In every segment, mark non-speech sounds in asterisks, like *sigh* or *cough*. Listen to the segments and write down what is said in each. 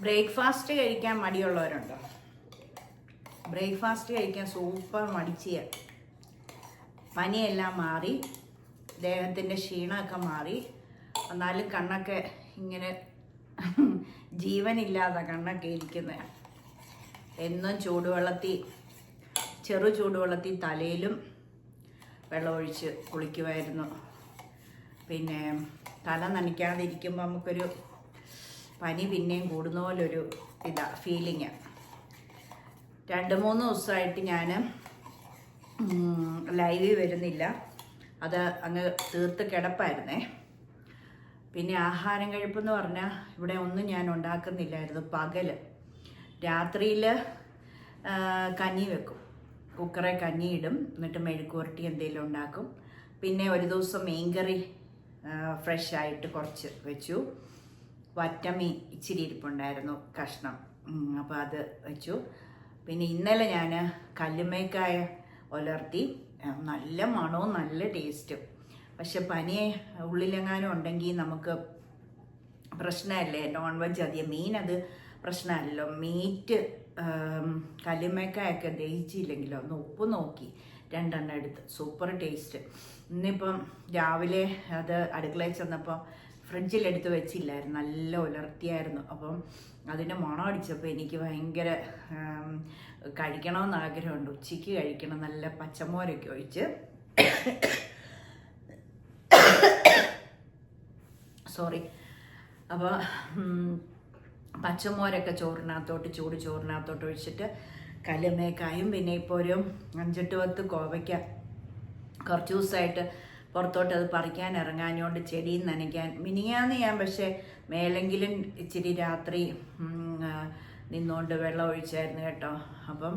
Breakfast കഴിക്കാൻ മടിയുള്ളവരുണ്ടോ? Breakfast കഴിക്കാൻ super മടിച്ചിയ പനിയെല്ലാം മാറി ദേഹത്തിന്റെ ക്ഷീണമൊക്കെ മാറി. എന്നാലും കണ്ണൊക്കെ ഇങ്ങനെ ജീവനില്ലാതെ കണ്ണൊക്കെ ഇരിക്കുന്നത് എന്നും ചൂടുവെള്ളത്തിൽ ചെറു ചൂടുവെള്ളത്തിൽ തലയിലും വെള്ളമൊഴിച്ച് കുളിക്കുമായിരുന്നു. പിന്നെ തല നനയ്ക്കാതിരിക്കുമ്പോൾ നമുക്കൊരു പനി പിന്നെയും കൂടുന്ന പോലൊരു ഇതാ ഫീലിങ് രണ്ട് മൂന്ന് ദിവസമായിട്ട് ഞാൻ ലൈവിൽ വരുന്നില്ല. അത് അങ്ങ് തീർത്ത് കിടപ്പായിരുന്നേ. പിന്നെ ആഹാരം കഴിപ്പെന്ന് പറഞ്ഞാൽ ഇവിടെ ഒന്നും ഞാൻ ഉണ്ടാക്കുന്നില്ലായിരുന്നു പകൽ രാത്രിയിൽ കഞ്ഞി വെക്കും. കുക്കറെ കഞ്ഞി ഇടും എന്നിട്ട് മെഴുക്കുവരട്ടി എന്തെങ്കിലും ഉണ്ടാക്കും. പിന്നെ ഒരു ദിവസം മീൻകറി ഫ്രഷ് ആയിട്ട് കുറച്ച് വെച്ചു. വറ്റമീൻ ഇച്ചിരി ഇരിപ്പുണ്ടായിരുന്നു കഷ്ണം. അപ്പോൾ അത് വെച്ചു. പിന്നെ ഇന്നലെ ഞാൻ കല്ലുമേക്കായ ഉലർത്തി നല്ല മണവും നല്ല ടേസ്റ്റും. പക്ഷെ പനി ഉള്ളിലെങ്ങാനും ഉണ്ടെങ്കിൽ നമുക്ക് പ്രശ്നമല്ലേ? നോൺ വെജ് അധികം മീൻ അത് പ്രശ്നമല്ലോ മീറ്റ് കല്ലുമേക്കായൊക്കെ ദഹിച്ചില്ലെങ്കിലോ? ഒന്ന് ഉപ്പ് നോക്കി രണ്ടെണ്ണം എടുത്ത്. Super taste. ഇന്നിപ്പം രാവിലെ അത് അടുക്കളയിൽ ചെന്നപ്പോൾ ഫ്രിഡ്ജിലെടുത്ത് വെച്ചില്ലായിരുന്നു. നല്ല ഉലർത്തിയായിരുന്നു. അപ്പം അതിന്റെ മണം അടിച്ചപ്പോൾ എനിക്ക് ഭയങ്കര കഴിക്കണമെന്ന് ആഗ്രഹമുണ്ട്. ഉച്ചയ്ക്ക് കഴിക്കണം. നല്ല പച്ചമോരൊക്കെ ഒഴിച്ച്. സോറി അപ്പോൾ പച്ചമോരൊക്കെ ചോറിനകത്തോട്ട് ചൂട് ചോറിനകത്തോട്ട് ഒഴിച്ചിട്ട് കല്ലുമേക്കായും പിന്നെ ഇപ്പോൾ ഒരു അഞ്ചെട്ട് പത്ത് കോവയ്ക്ക കുറച്ച് ദിവസമായിട്ട് പുറത്തോട്ട് അത് പറിക്കാൻ ഇറങ്ങാഞ്ഞോണ്ട് ചെടിയും നനയ്ക്കാൻ. മിനിയാന്ന് ഞാൻ പക്ഷേ മേലെങ്കിലും ഇച്ചിരി രാത്രി നിന്നുകൊണ്ട് വെള്ളം ഒഴിച്ചായിരുന്നു കേട്ടോ. അപ്പം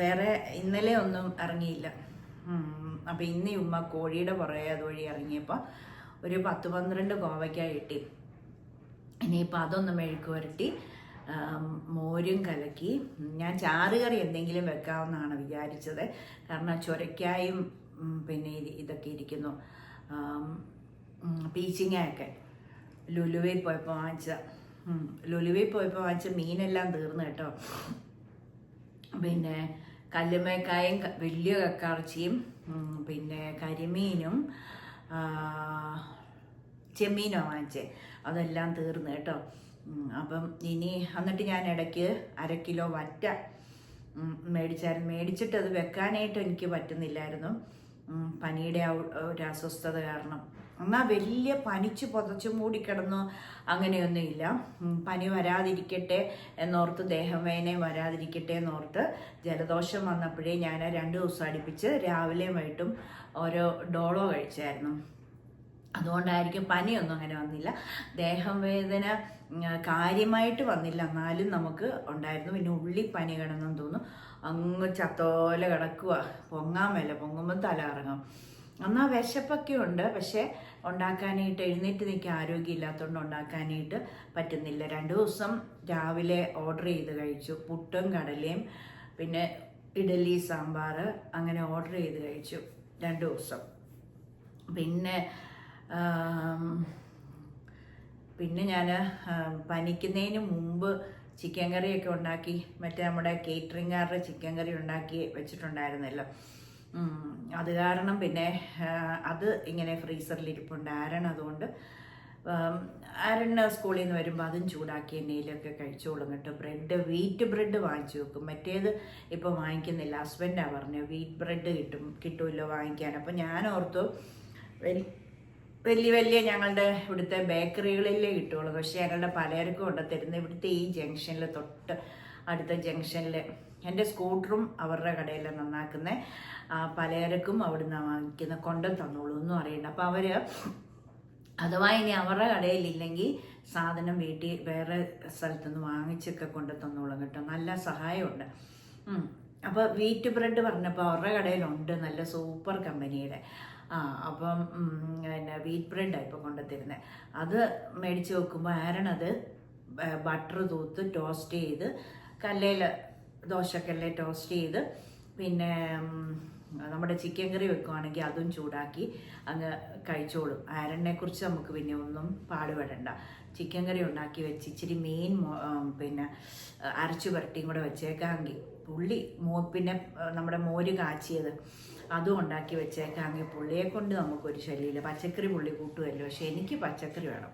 വേറെ ഇന്നലെ ഒന്നും ഇറങ്ങിയില്ല. അപ്പം ഇന്ന് ഉമ്മ കോഴിയുടെ പുറകെ അതുവഴി ഇറങ്ങിയപ്പോൾ ഒരു പത്ത് പന്ത്രണ്ട് കോവയ്ക്ക കിട്ടി. ഇനിയിപ്പോൾ അതൊന്ന് മെഴുക്ക് പുരട്ടി ആം, മോരും കലക്കി. ഞാൻ ചാറുകറി എന്തെങ്കിലും വെക്കാമെന്നാണ് വിചാരിച്ചത്. കാരണം ചൊരക്കായും പിന്നെ ഇത് ഇതൊക്കെ ഇരിക്കുന്നു. പീച്ചിങ്ങയൊക്കെ. ലുലുവിൽ പോയപ്പോൾ വാങ്ങിച്ച ലുലുവയിൽ പോയപ്പോൾ വാങ്ങിച്ച മീനെല്ലാം തീർന്നു കേട്ടോ. പിന്നെ കല്ലുമേക്കായും വലിയ കക്കാർച്ചിയും പിന്നെ കരിമീനും ചെമ്മീനോ വാങ്ങിച്ചേ. അതെല്ലാം തീർന്നു കേട്ടോ. അപ്പം ഇനി എന്നിട്ട് ഞാൻ ഇടയ്ക്ക് അര കിലോ വറ്റ മേടിച്ചായിരുന്നു. മേടിച്ചിട്ട് അത് വെക്കാനായിട്ട് എനിക്ക് പറ്റുന്നില്ലായിരുന്നു. പനിയുടെ ആ ഒരു- അസ്വസ്ഥത കാരണം. എന്നാൽ വലിയ പനിച്ച് പുതച്ച് മൂടിക്കിടന്നു അങ്ങനെയൊന്നുമില്ല. പനി വരാതിരിക്കട്ടെ എന്നോർത്ത് ദേഹം വേനയും വരാതിരിക്കട്ടെ എന്നോർത്ത് ജലദോഷം വന്നപ്പോഴേ ഞാൻ രണ്ട് ദിവസം അടുപ്പിച്ച് രാവിലെയും വൈകിട്ടും ഓരോ ഡോളോ കഴിച്ചായിരുന്നു. അതുകൊണ്ടായിരിക്കും പനിയൊന്നും അങ്ങനെ വന്നില്ല. ദേഹം വേദന കാര്യമായിട്ട് വന്നില്ല. എന്നാലും നമുക്ക് ഉണ്ടായിരുന്നു. പിന്നെ ഉള്ളി പനി കിടന്നെന്ന് തോന്നുന്നു. അങ്ങ് ചത്തോലെ കിടക്കുക പൊങ്ങാൻ മേല പൊങ്ങുമ്പോൾ തല ഇറങ്ങും എന്നാൽ വിശപ്പൊക്കെ ഉണ്ട്. പക്ഷേ ഉണ്ടാക്കാനായിട്ട് എഴുന്നേറ്റ് നിൽക്കാൻ ആരോഗ്യമില്ലാത്തതുകൊണ്ട് ഉണ്ടാക്കാനായിട്ട് പറ്റുന്നില്ല. രണ്ട് ദിവസം രാവിലെ ഓർഡർ ചെയ്ത് കഴിച്ചു. പുട്ടും കടലയും പിന്നെ ഇഡലി സാമ്പാർ അങ്ങനെ ഓർഡർ ചെയ്ത് കഴിച്ചു രണ്ട് ദിവസം. പിന്നെ പിന്നെ ഞാൻ പനിക്കുന്നതിന് മുമ്പ് ചിക്കൻ കറിയൊക്കെ ഉണ്ടാക്കി മറ്റേ നമ്മുടെ കേറ്ററിംഗുകാരുടെ ചിക്കൻ കറി ഉണ്ടാക്കി വെച്ചിട്ടുണ്ടായിരുന്നല്ലോ. അത് കാരണം പിന്നെ അത് ഇങ്ങനെ ഫ്രീസറിൽ ഇരിപ്പുണ്ട്. അതുകൊണ്ട് ആരണ് സ്കൂളിൽ നിന്ന് വരുമ്പോൾ അതും ചൂടാക്കി എണ്ണയിലൊക്കെ കഴിച്ചോളും കേട്ടോ. ബ്രെഡ് വീറ്റ് ബ്രെഡ് വാങ്ങിച്ചു വെക്കും. മറ്റേത് ഇപ്പോൾ വാങ്ങിക്കുന്നില്ല. ഹസ്ബൻഡാണ് പറഞ്ഞത് വീറ്റ് ബ്രെഡ് കിട്ടും കിട്ടുമല്ലോ വാങ്ങിക്കാൻ. അപ്പോൾ ഞാൻ ഓർത്തു വലിയ വലിയ ഞങ്ങളുടെ ഇവിടുത്തെ ബേക്കറികളിലേ കിട്ടുള്ളൂ പക്ഷേ ഞങ്ങളുടെ പലചരക്ക് തരുന്നത് ഇവിടുത്തെ ഈ ജംഗ്ഷനിൽ തൊട്ട് അടുത്ത ജംഗ്ഷനിൽ എന്റെ സ്കൂട്ടറും അവരുടെ കടയിൽ നന്നാക്കുന്നത് പലചരക്കും നിന്ന് വാങ്ങിക്കുന്ന കൊണ്ടു തന്നോളൂ ഒന്നും അറിയണ്ട അപ്പോൾ അവർ അഥവാ ഇനി അവരുടെ കടയിലില്ലെങ്കിൽ സാധനം വീട്ടിൽ വേറെ സ്ഥലത്തുനിന്ന് വാങ്ങിച്ചൊക്കെ കൊണ്ട് തന്നോളും കേട്ടോ. നല്ല സഹായമുണ്ട്. അപ്പോൾ വീറ്റ് ബ്രെഡ് പറഞ്ഞപ്പോൾ അവരുടെ കടയിലുണ്ട്. നല്ല സൂപ്പർ കമ്പനിയുടെ. ആ അപ്പം പിന്നെ വീറ്റ് ബ്രെഡാണ് ഇപ്പോൾ കൊണ്ടുത്തരുന്നത് അത് മേടിച്ച് വെക്കുമ്പോൾ ആരണത് ബട്ടർ തൂത്ത് ടോസ്റ്റ് ചെയ്ത് കല്ലയിൽ ദോശക്കല്ലേ ടോസ്റ്റ് ചെയ്ത് പിന്നെ നമ്മുടെ ചിക്കൻ കറി വെക്കുവാണെങ്കിൽ അതും ചൂടാക്കി അങ്ങ് കഴിച്ചോളും. ആരണിനെ കുറിച്ച് നമുക്ക് പിന്നെ ഒന്നും പാടുപെടണ്ട. ചിക്കൻ കറി ഉണ്ടാക്കി വെച്ച് ഇച്ചിരി മെയിൻ പിന്നെ അരച്ചു പുരട്ടിയും കൂടെ വെച്ചേക്കാമെങ്കിൽ പുള്ളി മോ പിന്നെ നമ്മുടെ മോര് കാച്ചിയത്. അതും ഉണ്ടാക്കി വെച്ചേക്കാമെങ്കിൽ പുള്ളിയെ കൊണ്ട് നമുക്കൊരു ശല്യമില്ല. പച്ചക്കറി പുള്ളി കൂട്ടുമല്ലോ പക്ഷെ എനിക്ക് പച്ചക്കറി വേണം.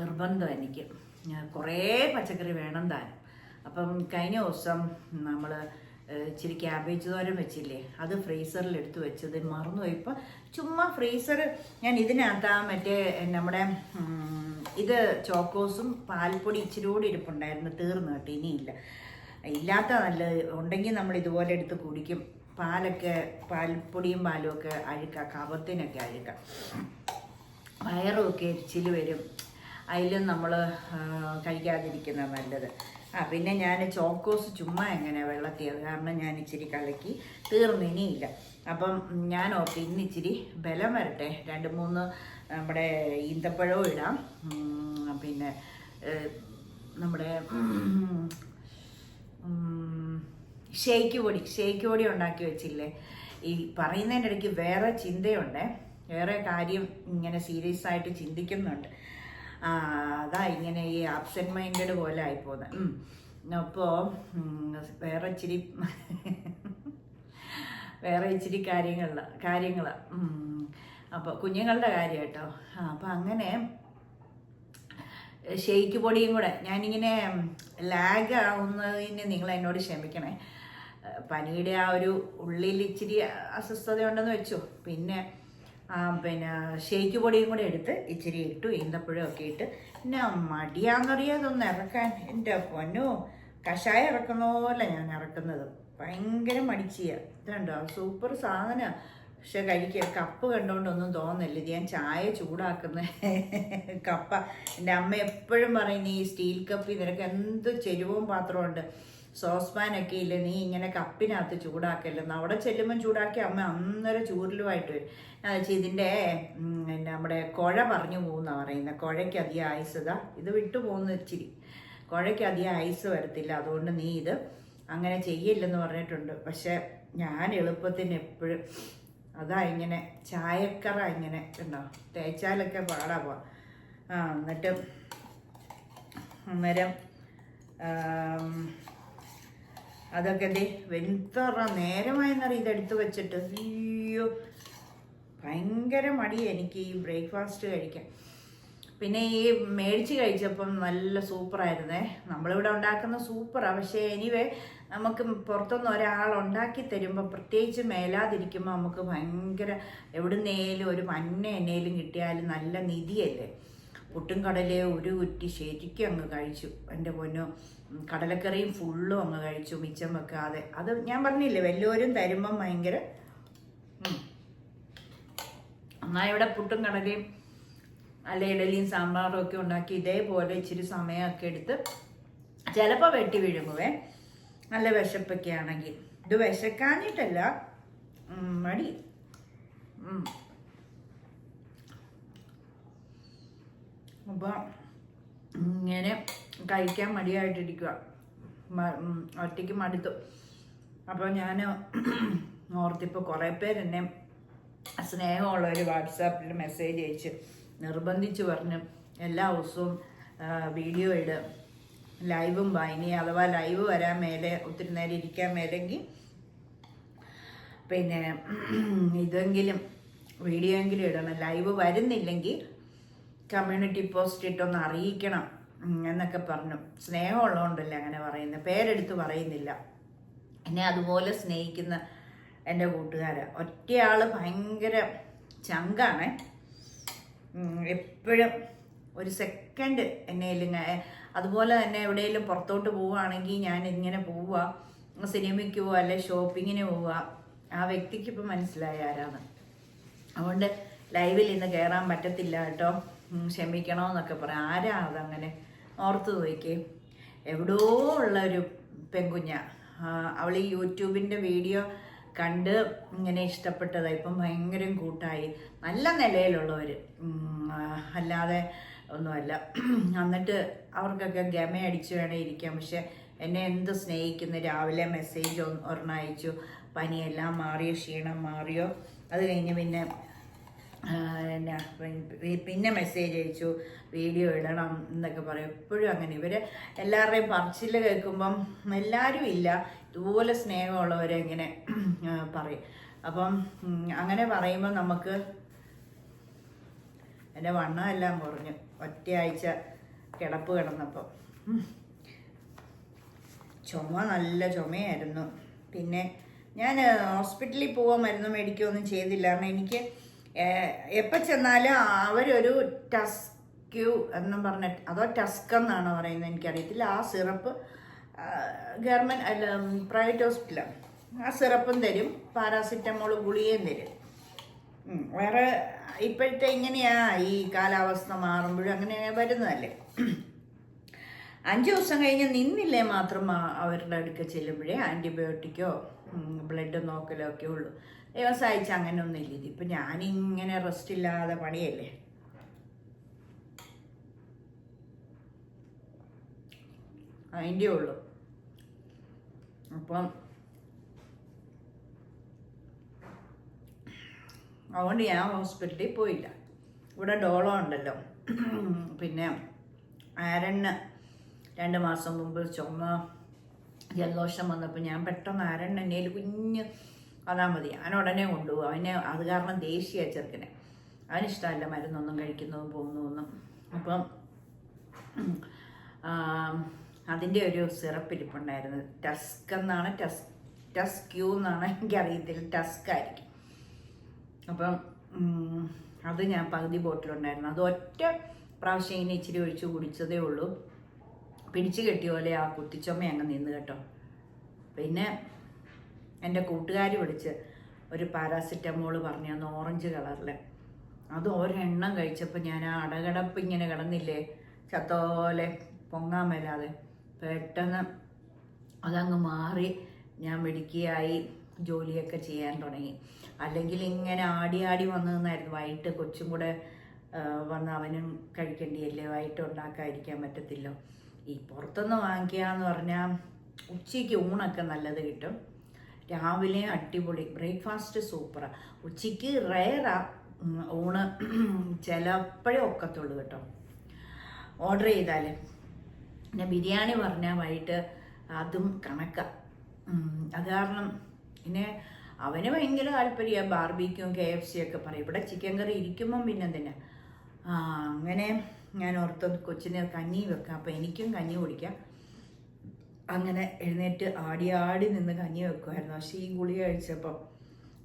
നിർബന്ധം എനിക്ക്. കുറേ പച്ചക്കറി വേണം താൻ അപ്പം കഴിഞ്ഞ ദിവസം നമ്മൾ ഇച്ചിരി ക്യാബേജ് തോരൻ വെച്ചില്ലേ? അത് ഫ്രീസറിൽ എടുത്ത് വെച്ചത് മറന്നു പോയപ്പോൾ ചുമ്മാ ഫ്രീസർ ഞാൻ ഇതിനകത്ത് മറ്റേ നമ്മുടെ ഇത് ചോക്കോസും പാൽപ്പൊടി ഇച്ചിരി കൂടി ഇരിപ്പുണ്ടായിരുന്നു. തീർന്നു കേട്ടോ ഇനിയില്ല. ഇല്ലാത്ത നല്ലത് ഉണ്ടെങ്കിൽ നമ്മൾ ഇതുപോലെ എടുത്ത് കുടിക്കും. പാലൊക്കെ പാൽപ്പൊടിയും പാലും ഒക്കെ അഴുക്കാം കവത്തിനൊക്കെ അഴുക്കാം. വയറുമൊക്കെ എരിച്ചിൽ വരും. അതിലും നമ്മൾ കഴിക്കാതിരിക്കുന്ന നല്ലത്. ആ പിന്നെ ഞാൻ ചോക്കോസ് ചുമ്മാ എങ്ങനെ വെള്ളത്തിയത് കാരണം ഞാൻ ഇച്ചിരി കലക്കി തീർന്നിനിയില്ല. അപ്പം ഞാൻ ഓർത്ത് ഇന്ന് ഇച്ചിരി ബലം വരട്ടെ. രണ്ട് മൂന്ന് നമ്മുടെ ഈന്തപ്പഴവും ഇടാം. പിന്നെ നമ്മുടെ ഷേക്ക് പൊടി ഷേക്ക് പൊടി ഉണ്ടാക്കി വെച്ചില്ലേ? ഈ പറയുന്നതിന്റെ ഇടയ്ക്ക് വേറെ ചിന്തയുണ്ട്. വേറെ കാര്യം ഇങ്ങനെ സീരിയസ് ആയിട്ട് ചിന്തിക്കുന്നുണ്ട്. അതാ ഇങ്ങനെ ഈ ആബ്സെന്റ് മൈൻഡഡ് പോലെ ആയിപ്പോകുന്നത് അപ്പോൾ വേറെ ഇച്ചിരി വേറെ ഇച്ചിരി കാര്യങ്ങൾ കാര്യങ്ങൾ അപ്പോൾ കുഞ്ഞുങ്ങളുടെ കാര്യം കേട്ടോ. അപ്പോൾ അപ്പം അങ്ങനെ ഷെയ്ക്ക് പൊടിയും കൂടെ. ഞാനിങ്ങനെ ലാഗ് ആവുന്നതിന് നിങ്ങൾ എന്നോട് ക്ഷമിക്കണേ. പനിയുടെ ആ ഒരു ഉള്ളിൽ ഇച്ചിരി അസ്വസ്ഥതയുണ്ടെന്ന് വെച്ചു. പിന്നെ പിന്നെ ഷെയ്ക്ക് പൊടിയും കൂടെ എടുത്ത് ഇച്ചിരി ഇട്ടു ഈന്തപ്പഴം ഒക്കെ ഇട്ട്. പിന്നെ മടിയാന്നറിയാതൊന്ന് ഇറക്കാൻ. എന്റെ പൊന്നോ കഷായം ഇറക്കുന്ന പോലെ ഞാൻ ഇറക്കുന്നത്. ഭയങ്കര മടിച്ചിയ. ഇതുണ്ടോ? സൂപ്പർ സാധനം. പക്ഷെ കഴിക്കുക കപ്പ് കണ്ടുകൊണ്ടൊന്നും തോന്നില്ല ഇത് ഞാൻ ചായ ചൂടാക്കുന്ന. കപ്പ. എന്റെ അമ്മ എപ്പോഴും പറയുന്നു ഈ സ്റ്റീൽ കപ്പ് നിനക്ക് എന്ത് ചെരുവും പാത്രമുണ്ട് സോസ്പാനൊക്കെ ഇല്ല നീ ഇങ്ങനെ കപ്പിനകത്ത് ചൂടാക്കല്ലെന്ന് അവിടെ ചെല്ലുമ്പം ചൂടാക്കി അമ്മ അന്നേരം ചൂരലുമായിട്ട് വരും. ഞാൻ വെച്ചാൽ ഇതിന്റെ നമ്മുടെ കുഴ പറഞ്ഞു പോകുന്നതാണ് പറയുന്നത് കുഴയ്ക്ക് അധികം ആയുസത ഇത് വിട്ടു പോകുന്ന ഇച്ചിരി. കുഴയ്ക്ക് അധികം ഐസ് വരത്തില്ല. അതുകൊണ്ട് നീ ഇത് അങ്ങനെ ചെയ്യില്ലെന്ന് പറഞ്ഞിട്ടുണ്ട്. പക്ഷേ ഞാൻ എളുപ്പത്തിന് എപ്പോഴും അതാ ഇങ്ങനെ ചായക്കറ ഇങ്ങനെ ഉണ്ടോ തേച്ചാലൊക്കെ പാടാ പോവാ. ആ എന്നിട്ട് അന്നേരം അതൊക്കെ എന്തേ വെന്തറ നേരമായെന്നറിയ ഇതെടുത്ത് വെച്ചിട്ട്? അയ്യോ ഭയങ്കര മടിയാണ് എനിക്ക് ഈ ബ്രേക്ക്ഫാസ്റ്റ് കഴിക്കാൻ. പിന്നെ ഈ മേടിച്ച് കഴിച്ചപ്പം നല്ല സൂപ്പറായിരുന്നേ. നമ്മളിവിടെ ഉണ്ടാക്കുന്ന സൂപ്പറാണ് പക്ഷേ എനിവേ നമുക്ക് പുറത്തുനിന്ന് ഒരാൾ ഉണ്ടാക്കി തരുമ്പോൾ പ്രത്യേകിച്ച് മേലാതിരിക്കുമ്പോൾ നമുക്ക് ഭയങ്കര എവിടുന്നേലും ഒരു മഞ്ഞ എണ്ണയിലും കിട്ടിയാലും നല്ല നിധിയല്ലേ? പുട്ടും കടലയും ഒരു കുറ്റി ശരിക്കും അങ്ങ് കഴിച്ചു. എന്റെ പൊന്നു കടലക്കറിയും ഫുള്ളും അങ്ങ് കഴിച്ചു മിച്ചം വെക്കാതെ. അത് ഞാൻ പറഞ്ഞില്ലേ വല്ലവരും തരുമ്പം ഭയങ്കര എന്നാൽ എന്നാ ഇവിടെ പുട്ടും കടലയും അല്ല ഇഡലിയും സാമ്പാറും ഒക്കെ ഉണ്ടാക്കി ഇതേപോലെ ഇച്ചിരി സമയമൊക്കെ എടുത്ത് ചിലപ്പോൾ വെട്ടി വിഴുങ്ങുവേ. നല്ല വിശപ്പൊക്കെ ആണെങ്കിൽ ഇത് വിശക്കാഞ്ഞിട്ടല്ല. ഉം, മടി. അപ്പോൾ ഇങ്ങനെ കഴിക്കാൻ മടിയായിട്ടിരിക്കുക ഒറ്റയ്ക്ക് മടുത്തു. അപ്പോൾ ഞാൻ *clears throat* ഓർത്തിപ്പോൾ കുറേ പേര് എന്നെ സ്നേഹമുള്ളവർ വാട്സാപ്പിൽ മെസ്സേജ് അയച്ച് നിർബന്ധിച്ച് പറഞ്ഞു എല്ലാ ദിവസവും വീഡിയോ ഇട്. ലൈവും വാ. ഇനി അഥവാ ലൈവ് വരാൻ മേലെ ഒത്തിരി നേരം ഇരിക്കാൻ മേലെങ്കിൽ പിന്നെ ഇതെങ്കിലും വീഡിയോ എങ്കിലും ഇടണം. ലൈവ് വരുന്നില്ലെങ്കിൽ കമ്മ്യൂണിറ്റി പോസ്റ്റ് ഇട്ടൊന്ന് അറിയിക്കണം എന്നൊക്കെ പറഞ്ഞു. സ്നേഹമുള്ളതുകൊണ്ടല്ല അങ്ങനെ പറയുന്നത്. പേരെടുത്ത് പറയുന്നില്ല. എന്നെ അതുപോലെ സ്നേഹിക്കുന്ന എന്റെ കൂട്ടുകാരാ. ഒറ്റയാൾ ഭയങ്കര ചങ്കാണ്. എപ്പോഴും ഒരു സെക്കൻഡ് എന്നേലും അതുപോലെ തന്നെ എവിടെയെങ്കിലും പുറത്തോട്ട് പോവുകയാണെങ്കിൽ ഞാൻ ഇങ്ങനെ പോവുക സിനിമയ്ക്ക് പോവുക അല്ലെ ഷോപ്പിങ്ങിന് പോവുക. ആ വ്യക്തിക്ക് ഇപ്പം മനസ്സിലായ ആരാണ് അതുകൊണ്ട് ലൈവിൽ ഇന്ന് കയറാൻ പറ്റത്തില്ല കേട്ടോ. ക്ഷമിക്കണമെന്നൊക്കെ പറയാം. ആരാ അതങ്ങനെ? ഓർത്ത് നോക്കിക്കേ. എവിടോ ഉള്ള ഒരു പെൺകുഞ്ഞ. അവൾ ഈ യൂട്യൂബിന്റെ വീഡിയോ കണ്ട് ഇങ്ങനെ ഇഷ്ടപ്പെട്ടതാ. ഇപ്പം ഭയങ്കര കൂട്ടായി. നല്ല നിലയിലുള്ളവർ അല്ലാതെ ഒന്നുമല്ല. എന്നിട്ട് അവർക്കൊക്കെ ഗമയടിച്ച് വേണേ ഇരിക്കാം. പക്ഷെ എന്നെ എന്ത് സ്നേഹിക്കുന്നു? രാവിലെ മെസ്സേജ് ഒരെണ്ണം അയച്ചു പനിയെല്ലാം മാറിയോ? ക്ഷീണം മാറിയോ? അത് കഴിഞ്ഞ് പിന്നെ എന്നാ പിന്നെ മെസ്സേജ് അയച്ചു. വീഡിയോ ഇടണം എന്നൊക്കെ പറയും. എപ്പോഴും അങ്ങനെ. ഇവർ എല്ലാവരുടെയും പറച്ചിൽ കേൾക്കുമ്പം എല്ലാവരും ഇല്ല. ഇതുപോലെ സ്നേഹമുള്ളവരെ ഇങ്ങനെ പറയും. അപ്പം അങ്ങനെ പറയുമ്പോൾ നമുക്ക് എന്റെ വണ്ണമെല്ലാം കുറഞ്ഞു. ഒറ്റയാഴ്ച കിടപ്പ് കിടന്നപ്പോൾ ചുമ നല്ല ചുമയായിരുന്നു. പിന്നെ ഞാൻ ഹോസ്പിറ്റലിൽ പോവാൻ മരുന്ന് മേടിക്കുകയൊന്നും ചെയ്തില്ല. കാരണം എനിക്ക് എപ്പോൾ ചെന്നാലും അവരൊരു ടസ്ക്യൂ എന്നും പറഞ്ഞ അതോ ടസ്ക് എന്നാണ് പറയുന്നത് എനിക്കറിയത്തില്ല. ആ സിറപ്പ് ഗവൺമെന്റ് അല്ല പ്രൈവറ്റ് ഹോസ്പിറ്റലാണ് ആ സിറപ്പും തരും പാരാസിറ്റമോൾ ഗുളികയും തരും. വേറെ ഇപ്പോഴത്തെ ഇങ്ങനെയാ ഈ കാലാവസ്ഥ മാറുമ്പോഴും അങ്ങനെ വരുന്നതല്ലേ? അഞ്ച് ദിവസം കഴിഞ്ഞ് നിന്നില്ലേ മാത്രം അവരുടെ അടുക്ക ചെല്ലുമ്പോഴേ ആന്റിബയോട്ടിക്കോ ബ്ലഡ് നോക്കലോ ഒക്കെ ഉള്ളൂ. ദൈവം സഹായിച്ച അങ്ങനെ ഒന്നും ഇല്ല. ഇതിപ്പോൾ ഞാനിങ്ങനെ റെസ്റ്റ് ഇല്ലാതെ പണിയല്ലേ? അതിന്റെ ഉള്ളൂ. അപ്പം അതുകൊണ്ട് ഞാൻ ഹോസ്പിറ്റലിൽ പോയില്ല. ഇവിടെ ഡോളോ ഉണ്ടല്ലോ. പിന്നെ ആരണ്ണ് രണ്ട് മാസം മുമ്പ് ചുമ ജലദോഷം വന്നപ്പോൾ ഞാൻ പെട്ടെന്ന് ആരണ്ണ് എന്നേൽ കുഞ്ഞ് വന്നാൽ മതി. ഞാൻ ഉടനെ കൊണ്ടുപോകും. അവനെ അത് കാരണം ദേഷ്യ ചെറുക്കനെ. അവനിഷ്ടമല്ല മരുന്നൊന്നും കഴിക്കുന്നതും പോകുന്നതൊന്നും അപ്പം അതിന്റെ ഒരു സിറപ്പ് ഇരിപ്പുണ്ടായിരുന്നു ടസ്ക് എന്നാണ് ടസ് ടസ്ക്യൂ എന്നാണ് എനിക്കറിയത്തില്ല. ടസ്ക് ആയിരിക്കും അപ്പം അത് ഞാൻ പകുതി ബോട്ടിലുണ്ടായിരുന്നു. അത് ഒറ്റ പ്രാവശ്യം ഇങ്ങനെ ഇച്ചിരി ഒഴിച്ച് കുടിച്ചതേ ഉള്ളൂ. പിടിച്ചു കെട്ടിയ പോലെ ആ കുത്തിച്ചുമ അങ്ങ് നിന്ന് കേട്ടോ. പിന്നെ എന്റെ കൂട്ടുകാർ വിളിച്ച് ഒരു പാരാസിറ്റമോൾ പറഞ്ഞു തന്നു ഓറഞ്ച് കളറിൽ അത് ഒരെണ്ണം കഴിച്ചപ്പോൾ ഞാൻ ആ അടകടപ്പ് ഇങ്ങനെ കിടന്നില്ലേ ചത്തോലെ പൊങ്ങാൻ മേലാതെ. പെട്ടെന്ന് അതങ്ങ് മാറി ഞാൻ മിടുക്കിയായി. ജോലിയൊക്കെ ചെയ്യാൻ തുടങ്ങി. അല്ലെങ്കിൽ ഇങ്ങനെ ആടി ആടി വന്നു നിന്നായിരുന്നു. വൈകിട്ട് കൊച്ചും കൂടെ വന്ന് അവനും കഴിക്കേണ്ടിയല്ലേ വൈകിട്ട് ഉണ്ടാക്കാതിരിക്കാൻ പറ്റത്തില്ല. ഈ പുറത്തുനിന്ന് വാങ്ങിക്കുക എന്ന് പറഞ്ഞാൽ ഉച്ചയ്ക്ക് ഊണൊക്കെ നല്ലത് കിട്ടും. രാവിലെ അടിപൊളി ബ്രേക്ക്ഫാസ്റ്റ് സൂപ്പറാണ് ഉച്ചയ്ക്ക് റയറാ ഊണ്. ചിലപ്പോഴേ ഒക്കത്തുള്ളൂ കേട്ടോ. ഓർഡർ ചെയ്താൽ പിന്നെ ബിരിയാണി പറഞ്ഞാൽ വൈകിട്ട് അതും കണക്കാണ് അത് കാരണം പിന്നെ അവന് ഭയങ്കര താല്പര്യമാണ് ബാർബിക്കും കെ എഫ് സി ഒക്കെ പറയും. ഇവിടെ ചിക്കൻ കറി ഇരിക്കുമ്പം പിന്നെ തന്നെ അങ്ങനെ ഞാൻ ഓർത്ത് കൊച്ചിന് കഞ്ഞി വെക്കാം. അപ്പം എനിക്കും കഞ്ഞി കുടിക്കാം. അങ്ങനെ എഴുന്നേറ്റ് ആടി ആടി നിന്ന് കഞ്ഞി വെക്കുമായിരുന്നു പക്ഷേ ഈ ഗുളിക കഴിച്ചപ്പോൾ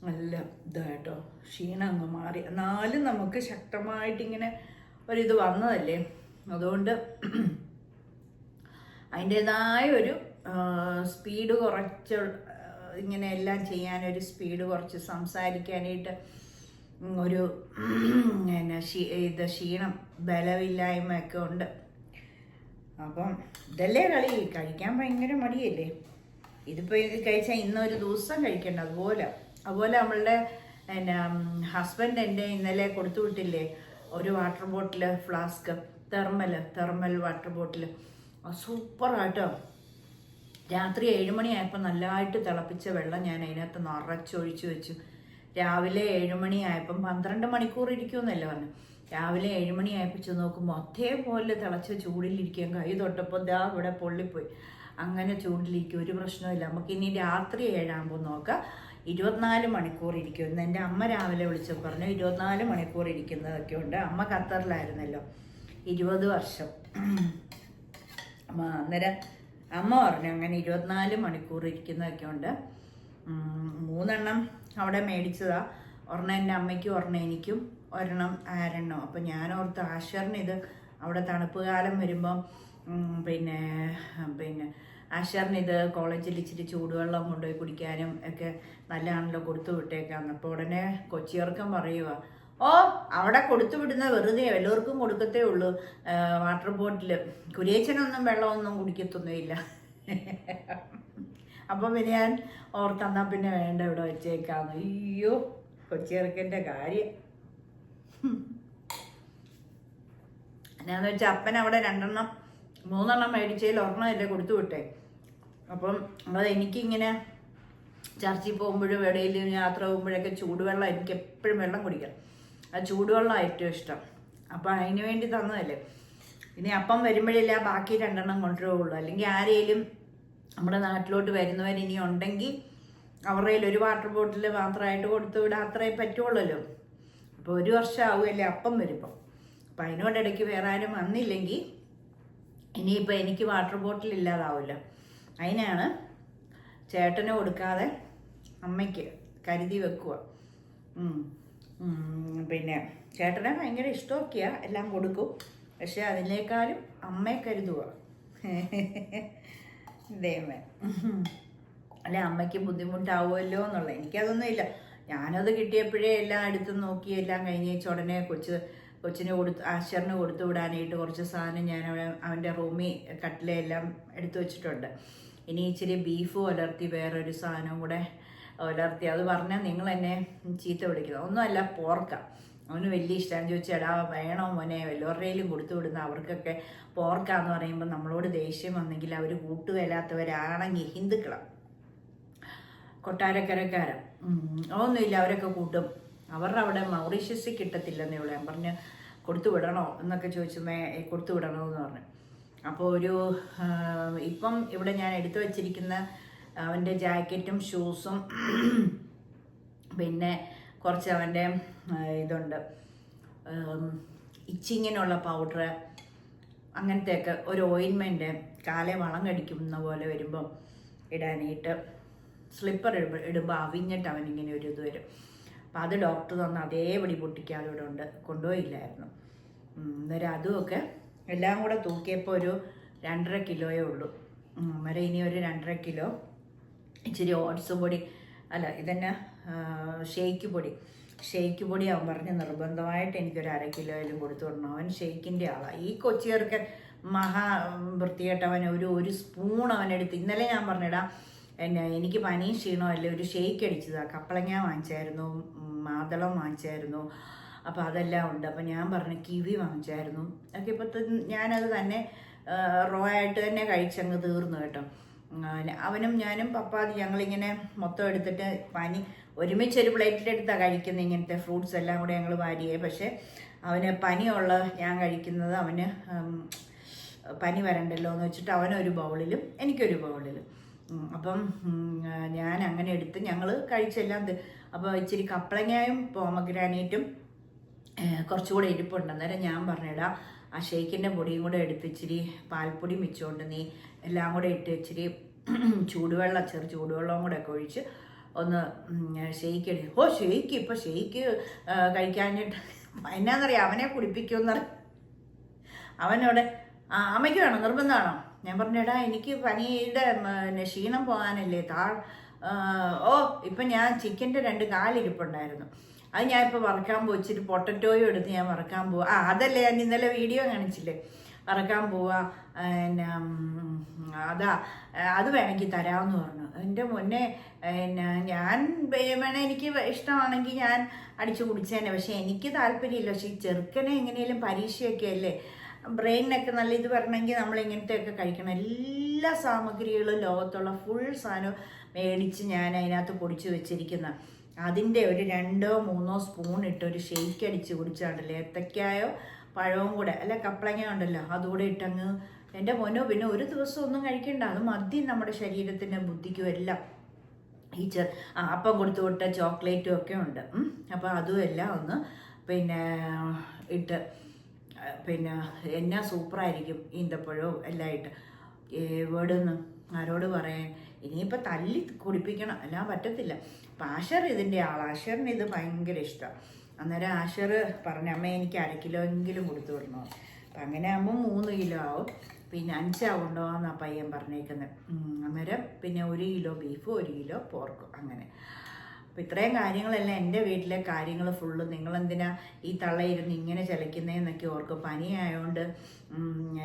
നല്ല ഇതായിട്ടോ. ക്ഷീണം അങ്ങ് മാറി. എന്നാലും നമുക്ക് ശക്തമായിട്ടിങ്ങനെ ഒരിത് വന്നതല്ലേ? അതുകൊണ്ട് അതിന്റേതായ ഒരു സ്പീഡ് കുറച്ച് ഇങ്ങനെ എല്ലാം ചെയ്യാനൊരു സ്പീഡ് കുറച്ച് സംസാരിക്കാനായിട്ട് ഒരു പിന്നെ ഇത് ക്ഷീണം ബലമില്ലായ്മയൊക്കെ ഉണ്ട്. അപ്പം ഇതല്ലേ കളി? കഴിക്കാൻ ഭയങ്കര മടിയല്ലേ? ഇതിപ്പോൾ ഇത് കഴിച്ചാൽ ഇന്നൊരു ദിവസം കഴിക്കണ്ട അതുപോലെ. അതുപോലെ നമ്മളുടെ പിന്നെ ഹസ്ബൻഡ് എന്റെ ഇന്നലെ കൊടുത്തു വിട്ടില്ലേ? ഒരു water bottle flask thermal thermal water bottle സൂപ്പറാട്ടോ രാത്രി ഏഴുമണിയായപ്പോൾ നല്ലതായിട്ട് തിളപ്പിച്ച വെള്ളം ഞാൻ അതിനകത്ത് നിറച്ചൊഴിച്ചു വെച്ചു. രാവിലെ ഏഴുമണിയായപ്പം പന്ത്രണ്ട് മണിക്കൂർ ഇരിക്കുമെന്നല്ലേ പറഞ്ഞു. രാവിലെ ഏഴുമണിയായപ്പോൾ ചെന്ന് നോക്കുമ്പോൾ അതേപോലെ തിളച്ച ചൂടിലിരിക്കാൻ കൈ തൊട്ടപ്പോൾ ദാ ഇവിടെ പൊള്ളിപ്പോയി. അങ്ങനെ ചൂടിലിരിക്കും ഒരു പ്രശ്നമില്ല നമുക്ക് ഇനി രാത്രി ഏഴാകുമ്പോൾ നോക്കാം. ഇരുപത്തിനാല് മണിക്കൂർ ഇരിക്കും. എന്റെ അമ്മ രാവിലെ വിളിച്ചപ്പോൾ പറഞ്ഞു ഇരുപത്തിനാല് മണിക്കൂർ ഇരിക്കുന്നതൊക്കെ ഉണ്ട്. അമ്മ ഖത്തറിലായിരുന്നല്ലോ. ഇരുപത് വർഷം. അന്നേരം അമ്മ പറഞ്ഞു അങ്ങനെ ഇരുപത്തിനാല് മണിക്കൂർ ഇരിക്കുന്നതൊക്കെ ഉണ്ട്. മൂന്നെണ്ണം അവിടെ മേടിച്ചതാ. ഒരെണ്ണം എന്റെ അമ്മയ്ക്കും ഒരെണ്ണം എനിക്കും ഒരെണ്ണം ആരെണ്ണം. അപ്പം ഞാൻ ഓർത്ത് ആശറിന് ഇത് അവിടെ തണുപ്പ് കാലം വരുമ്പം പിന്നെ പിന്നെ ആശറിന് ഇത് കോളേജിൽ ഇച്ചിരി ചൂടുവെള്ളം കൊണ്ടുപോയി കുടിക്കാനും ഒക്കെ നല്ലതാണല്ലോ കൊടുത്തു വിട്ടേക്കാം അപ്പോൾ ഉടനെ കൊച്ചിയർക്കം പറയുക ഓ അവിടെ കൊടുത്തു വിടുന്ന വെറുതെ എല്ലാവർക്കും കൊടുക്കത്തേ ഉള്ളൂ. വാട്ടർ ബോട്ടിൽ കുരിയച്ചനൊന്നും വെള്ളമൊന്നും കുടിക്കത്തൊന്നുമില്ല. അപ്പം പിന്നെ ഞാൻ ഓർത്തെന്നാ പിന്നെ വേണ്ട ഇവിടെ വെച്ചേക്കാന്ന്. അയ്യോ കൊച്ചിയർക്കന്റെ കാര്യം. എന്നാന്ന് വെച്ചാൽ അപ്പൻ അവിടെ രണ്ടെണ്ണം മൂന്നെണ്ണം മേടിച്ചതിൽ ഒരെണ്ണം അല്ലേ കൊടുത്തു വിട്ടേ. അപ്പം അത് എനിക്കിങ്ങനെ ചർച്ചിൽ പോകുമ്പോഴും എവിടെയെങ്കിലും യാത്ര പോകുമ്പോഴൊക്കെ ചൂടുവെള്ളം എനിക്ക് എപ്പോഴും വെള്ളം കുടിക്കണം. ആ ചൂടുവെള്ളം ഏറ്റവും ഇഷ്ടം. അപ്പം അതിന് വേണ്ടി തന്നതല്ലേ. ഇനി അപ്പം വരുമ്പോഴല്ലേ ബാക്കി രണ്ടെണ്ണം കൊണ്ടുവരുള്ളൂ. അല്ലെങ്കിൽ ആരെയും നമ്മുടെ നാട്ടിലോട്ട് വരുന്നവർ ഇനി ഉണ്ടെങ്കിൽ അവരുടെ ഒരു വാട്ടർ ബോട്ടിൽ മാത്രമായിട്ട് കൊടുത്തു വിടാൻ അത്രേ പറ്റുള്ളല്ലോ. അപ്പോൾ ഒരു വർഷം ആവുമല്ലേ അപ്പം വരുമ്പോൾ അപ്പം അതിനോടിടയ്ക്ക് വേറെ ആരും വന്നില്ലെങ്കിൽ ഇനിയിപ്പോൾ എനിക്ക് വാട്ടർ ബോട്ടിൽ ഇല്ലാതാവില്ല. അതിനാണ് ചേട്ടന് കൊടുക്കാതെ അമ്മയ്ക്ക് കരുതി വെക്കുക. പിന്നെ ചേട്ടനെ ഭയങ്കര ഇഷ്ടമൊക്കെയാണ് എല്ലാം കൊടുക്കും. പക്ഷെ അതിനേക്കാളും അമ്മയെ കരുതുക ദൈവമേ. അല്ല അമ്മയ്ക്ക് ബുദ്ധിമുട്ടാവുമല്ലോ എന്നുള്ളത്. എനിക്കതൊന്നും ഇല്ല. ഞാനത് കിട്ടിയപ്പോഴേ എല്ലാം എടുത്ത് നോക്കി എല്ലാം കഴിഞ്ഞേച്ച് ഉടനെ കൊച്ച് കൊച്ചിന് കൊടുത്ത് ആശറിന് കൊടുത്തു വിടാനായിട്ട് കുറച്ച് സാധനം ഞാൻ അവിടെ അവന്റെ റൂമിൽ കട്ടിലെല്ലാം എടുത്തു വെച്ചിട്ടുണ്ട്. ഇനി ഇച്ചിരി ബീഫ് ഉലർത്തി വേറൊരു സാധനം കൂടെ ഉലർത്തി അത് പറഞ്ഞാൽ നിങ്ങൾ എന്നെ ചീത്ത വിളിക്കുന്നത് ഒന്നുമല്ല പോർക്ക. അവന് വലിയ ഇഷ്ടമാണ് ചോദിച്ചാൽ എടാ വേണോ മോനെ? വല്ലവരുടെയിലും കൊടുത്തു വിടുന്ന അവർക്കൊക്കെ പോർക്കാന്ന് പറയുമ്പോൾ നമ്മളോട് ദേഷ്യം വന്നെങ്കിൽ അവർ കൂട്ടുകയില്ലാത്തവരാണെങ്കിൽ ഹിന്ദുക്കളാണ് കൊട്ടാരക്കരക്കാരൻ ഒന്നുമില്ല അവരൊക്കെ കൂട്ടും. അവരുടെ അവിടെ മൗറീഷ്യസിൽ കിട്ടത്തില്ലെന്നേ ഉള്ളൂ. ഞാൻ പറഞ്ഞ് കൊടുത്തു വിടണോ? എന്നൊക്കെ ചോദിച്ചമേ കൊടുത്തു വിടണോ എന്ന് പറഞ്ഞു. അപ്പോൾ ഒരു ഇപ്പം ഇവിടെ ഞാൻ എടുത്തു വച്ചിരിക്കുന്ന അവന്റെ ജാക്കറ്റും ഷൂസും പിന്നെ കുറച്ച് അവന്റെ ഇതുണ്ട്. ഇച്ചിങ്ങിനുള്ള പൗഡർ അങ്ങനത്തെയൊക്കെ ഒരു ഓയിൻമെന്റ് കാലെ വളം കടിക്കുന്ന പോലെ വരുമ്പോൾ ഇടാനായിട്ട് സ്ലിപ്പർ ഇടുമ്പോൾ അവിഞ്ഞിട്ട് അവനിങ്ങനെ ഒരു ഇത് വരും. അപ്പോൾ അത് ഡോക്ടർ തന്ന അതേപടി പൊട്ടിക്കാതെ ഇവിടെ ഉണ്ട് കൊണ്ടുപോയില്ലായിരുന്നു. അന്നേരം അതുമൊക്കെ എല്ലാം കൂടെ തൂക്കിയപ്പോൾ ഒരു രണ്ടര കിലോയേ ഉള്ളൂ. അന്നേരം ഇനി ഒരു രണ്ടര കിലോ ഇച്ചിരി ഓട്സ് പൊടി അല്ല ഇതന്നെ ഷേക്ക് പൊടി. ഷേക്ക് പൊടി അവൻ പറഞ്ഞ് നിർബന്ധമായിട്ട് എനിക്കൊരു അര കിലോയിലും കൊടുത്തു വിടണം. അവൻ ഷെയ്ക്കിന്റെ ആളാണ് ഈ കൊച്ചിയർക്ക് മഹാ വൃത്തികെട്ടവൻ ഒരു ഒരു സ്പൂൺ അവനെടുത്ത് ഇന്നലെ ഞാൻ പറഞ്ഞിടാം എന്നെ എനിക്ക് ക്ഷീണോ അല്ലേ ഒരു ഷെയ്ക്ക് അടിച്ചതാണ് കപ്പളങ്ങ വാങ്ങിച്ചായിരുന്നു മാതളം വാങ്ങിച്ചായിരുന്നു. അപ്പോൾ അതെല്ലാം ഉണ്ട്. അപ്പോൾ ഞാൻ പറഞ്ഞു കിവി വാങ്ങിച്ചായിരുന്നു. ഒക്കെ ഇപ്പോൾ ഞാനത് തന്നെ റോ ആയിട്ട് തന്നെ കഴിച്ചങ്ങ് തീർന്നു കേട്ടോ. അവന് ഞാനും പപ്പാതി ഞങ്ങളിങ്ങനെ മൊത്തം എടുത്തിട്ട് പനി ഒരുമിച്ച് ഒരു പ്ലേറ്റിലെടുത്താണ് കഴിക്കുന്നത് ഇങ്ങനത്തെ ഫ്രൂട്ട്സ് എല്ലാം കൂടെ ഞങ്ങൾ വാരിയേ. പക്ഷേ അവന് പനിയുള്ള ഞാൻ കഴിക്കുന്നത് അവന് പനി വരണ്ടല്ലോ എന്ന് വെച്ചിട്ട് അവനൊരു ബൗളിലും എനിക്കൊരു ബൗളിലും. അപ്പം ഞാൻ അങ്ങനെ എടുത്ത് ഞങ്ങൾ കഴിച്ചെല്ലാം അപ്പോൾ ഇച്ചിരി കപ്പളങ്ങയും പോമഗ്രാനേറ്റും കുറച്ചുകൂടെ ഇരിപ്പുണ്ട്. അന്നേരം ഞാൻ പറഞ്ഞിടാ ആ ഷേക്കിന്റെ പൊടിയും കൂടെ എടുത്ത് ഇച്ചിരി പാൽപ്പൊടി മിച്ചുകൊണ്ട് നീ എല്ലാം കൂടെ ഇട്ട് ഇച്ചിരി ചൂടുവെള്ളം ചെറു ചൂടുവെള്ളവും കൂടെ ഒക്കെ ഒഴിച്ച് ഒന്ന് ഷെയ്ക്ക് എടുക്കും ഓ ഷെയ്ക്ക് ഇപ്പോൾ ഷെയ്ക്ക് കഴിക്കാഞ്ഞിട്ട് എന്നാന്നറിയാം? അവനെ കുടിപ്പിക്കുമെന്നറിയാം അവനോടെ ആ അമ്മയ്ക്ക് വേണം? നിർബന്ധമാണോ? ഞാൻ പറഞ്ഞേടാ എനിക്ക് പനിയുടെ പിന്നെ ക്ഷീണം പോകാനല്ലേ താ ഓ ഇപ്പം ഞാൻ ചിക്കന്റെ രണ്ട് കാലിരിപ്പുണ്ടായിരുന്നു. അത് ഞാൻ ഇപ്പോൾ വറക്കാൻ പോയിച്ചിട്ട് പൊട്ടറ്റോയും എടുത്ത് ഞാൻ വറക്കാൻ പോവാ. ആ അതല്ലേ ഞാൻ ഇന്നലെ വീഡിയോ കാണിച്ചില്ലേ? വറക്കാൻ പോവാ. പിന്നെ അതാ. അത് വേണമെങ്കിൽ തരാമെന്ന് പറഞ്ഞു. എന്റെ മുന്നേ പിന്നെ ഞാൻ വേണേ എനിക്ക് ഇഷ്ടമാണെങ്കിൽ ഞാൻ അടിച്ചു കുടിച്ചേനെ. പക്ഷേ എനിക്ക് താല്പര്യമില്ല. പക്ഷെ ഈ ചെറുക്കനെ എങ്ങനെയും പരീക്ഷയൊക്കെ അല്ലേ ബ്രെയിനൊക്കെ നല്ല ഇത് വരണമെങ്കിൽ നമ്മൾ ഇങ്ങനത്തെയൊക്കെ കഴിക്കണം. എല്ലാ സാമഗ്രികളും ലോകത്തുള്ള ഫുൾ സാധനവും മേടിച്ച് ഞാൻ അതിനകത്ത് പൊടിച്ചു വെച്ചിരിക്കുന്ന. അതിന്റെ ഒരു രണ്ടോ മൂന്നോ സ്പൂൺ ഇട്ട് ഒരു ഷെയ്ക്ക് അടിച്ച് കുടിച്ചാണ്ടല്ലോ ഏത്തക്കായോ പഴവും കൂടെ? അല്ല കപ്പളങ്ങ ഉണ്ടല്ലോ അതുകൂടെ ഇട്ടങ്ങ് എന്റെ മോനോ പിന്നെ ഒരു ദിവസം ഒന്നും കഴിക്കണ്ട. അത് മതി നമ്മുടെ ശരീരത്തിന് ബുദ്ധിക്കും എല്ലാം. ഈ ചെ അപ്പം കൊടുത്തു വിട്ട ചോക്ലേറ്റും ഒക്കെ ഉണ്ട്. അപ്പോൾ അതും എല്ലാം ഒന്ന് പിന്നെ ഇട്ട് പിന്നെ എന്നാ സൂപ്പറായിരിക്കും ഈന്തപ്പഴവും എല്ലാം ഇട്ട്. എവിടുന്ന് ആരോട് പറയാൻ? ഇനിയിപ്പോൾ തല്ലി കുടിപ്പിക്കണം. എല്ലാം പറ്റത്തില്ല. അപ്പം ആഷർ ഇതിന്റെ ആൾ ആഷറിന് ഇത് ഭയങ്കര ഇഷ്ടമാണ് അന്നേരം ആഷർ പറഞ്ഞു അമ്മ എനിക്ക് അര കിലോ എങ്കിലും കൊടുത്തു വിടണോ? അപ്പം അങ്ങനെ ആകുമ്പോൾ മൂന്ന് കിലോ ആവും. പിന്നെ അഞ്ചാവുണ്ടോ എന്നാ പയ്യൻ പറഞ്ഞേക്കുന്നത് അന്നേരം പിന്നെ ഒരു കിലോ ബീഫ് ഒരു കിലോ പോർക്കും അങ്ങനെ. അപ്പം ഇത്രയും കാര്യങ്ങളെല്ലാം എന്റെ വീട്ടിലെ കാര്യങ്ങൾ ഫുള്ള് നിങ്ങളെന്തിനാ ഈ തള്ളയിരുന്ന് ഇങ്ങനെ ചലിക്കുന്നതെന്നൊക്കെ ഓർക്കും. പനിയായതുകൊണ്ട്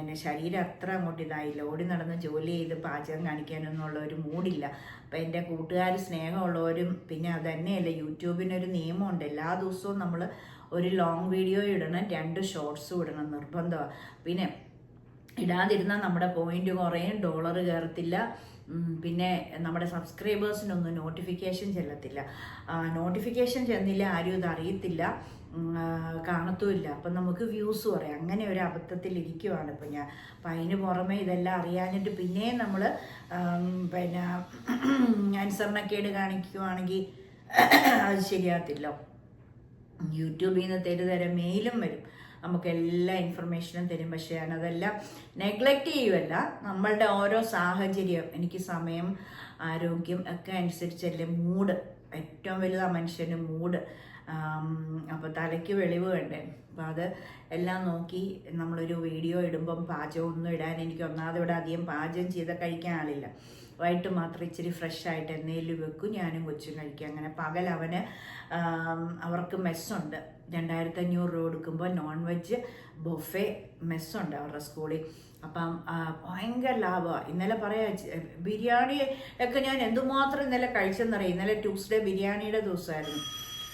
എന്റെ ശരീരം അത്ര അങ്ങോട്ട് ഇതായില്ല ഓടി നടന്ന് ജോലി ചെയ്ത് പാചകം കാണിക്കാനൊന്നുള്ള ഒരു മൂടില്ല. അപ്പം എന്റെ കൂട്ടുകാർ സ്നേഹമുള്ളവരും പിന്നെ അത് തന്നെയല്ല യൂട്യൂബിനൊരു നിയമമുണ്ട്. എല്ലാ ദിവസവും നമ്മൾ ഒരു ലോങ് വീഡിയോ ഇടണം രണ്ട് ഷോർട്സും ഇടണം നിർബന്ധമാണ് പിന്നെ ഇടാതിരുന്നാൽ നമ്മുടെ പോയിന്റ് കുറയും ഡോളർ കയറത്തില്ല പിന്നെ നമ്മുടെ സബ്സ്ക്രൈബേഴ്സിനൊന്നും നോട്ടിഫിക്കേഷൻ ചെല്ലത്തില്ല. നോട്ടിഫിക്കേഷൻ ചെന്നില്ല ആരും ഇത് അറിയത്തില്ല. കാണത്തുമില്ല. അപ്പം നമുക്ക് വ്യൂസ് കുറയും. അങ്ങനെ ഒരു അബദ്ധത്തിൽ ഇരിക്കുവാണ് ഇപ്പം ഞാൻ. അപ്പം അതിന് പുറമെ ഇതെല്ലാം അറിയാഞ്ഞിട്ട് പിന്നെയും നമ്മൾ പിന്നെ അനുസരണക്കേട് കാണിക്കുവാണെങ്കിൽ അത് ശരിയാകത്തില്ല. യൂട്യൂബിൽ നിന്ന് തരുതരം മെയിലും വരും. നമുക്ക് എല്ലാ ഇൻഫർമേഷനും തരും. പക്ഷേ ഞാനതെല്ലാം നെഗ്ലക്റ്റ് ചെയ്യുമല്ല നമ്മളുടെ ഓരോ സാഹചര്യം എനിക്ക് സമയം ആരോഗ്യം ഒക്കെ അനുസരിച്ചല്ലേ മൂഡ് ഏറ്റവും വലുതാ മനുഷ്യന് മൂഡ് അപ്പോൾ തലയ്ക്ക് വെളിവ് വേണ്ടേ? അപ്പോൾ അത് എല്ലാം നോക്കി നമ്മളൊരു വീഡിയോ ഇടുമ്പം പാചകമൊന്നും ഇടാൻ എനിക്ക് ഒന്നാമത് ഇവിടെ അധികം പാചകം ചെയ്ത് കഴിക്കാൻ ആളില്ല. വൈകിട്ട് മാത്രം ഇച്ചിരി ഫ്രഷ് ആയിട്ട് എന്തെങ്കിലും വെക്കും. ഞാനും കൊച്ചും കഴിക്കും. അങ്ങനെ പകൽ അവന് അവർക്ക് മെസ്സുണ്ട് രണ്ടായിരത്തി അഞ്ഞൂറ് രൂപ കൊടുക്കുമ്പോൾ നോൺ വെജ് ബൊഫെ മെസ്സുണ്ട് അവരുടെ സ്കൂളിൽ. അപ്പം ഭയങ്കര ലാഭമാണ് ഇന്നലെ പറയാ ബിരിയാണി ഒക്കെ ഞാൻ എന്തുമാത്രം ഇന്നലെ കഴിച്ചെന്നറിയാം? ഇന്നലെ ട്യൂസ്ഡേ ബിരിയാണിയുടെ ദിവസമായിരുന്നു.